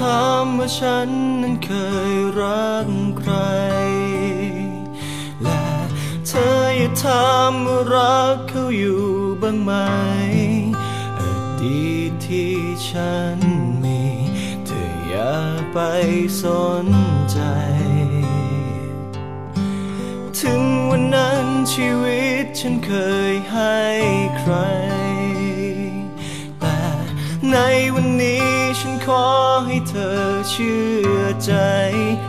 ถามว่าฉันนั้นเคยรักใคร และเธออย่าถามว่ารักเขาอยู่บ้างไหมอดีตที่ฉันมี เธออย่าไปสนใจ ถึงวันนั้นชีวิตฉันเคยให้ใคร แต่ในวันนี้ อให้เธอเชื่อใจ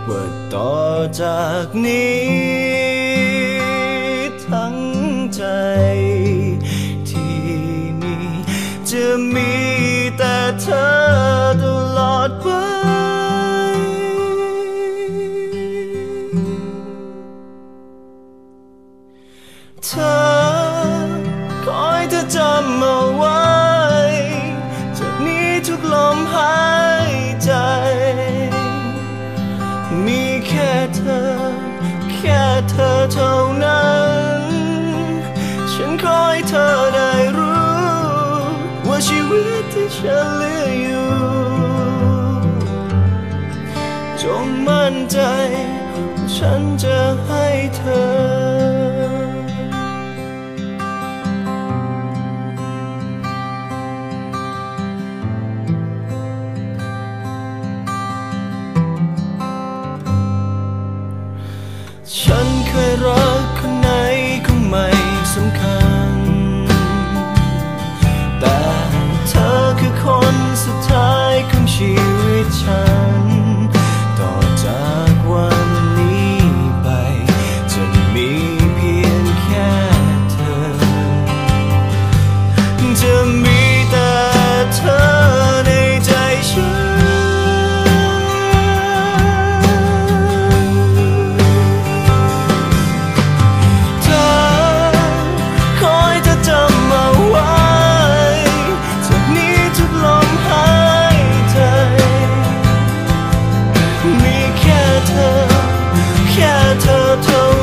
ว่าต่อจากนี้ทั้งใจที่มีจะมีแต่เธอตลอดไป เธอเท่านั้น ฉันขอให้เธอได้รู้ ว่าชีวิตที่ฉันเหลืออยู่ จงมั่นใจ ฉันจะให้เธอ ฉัน turtle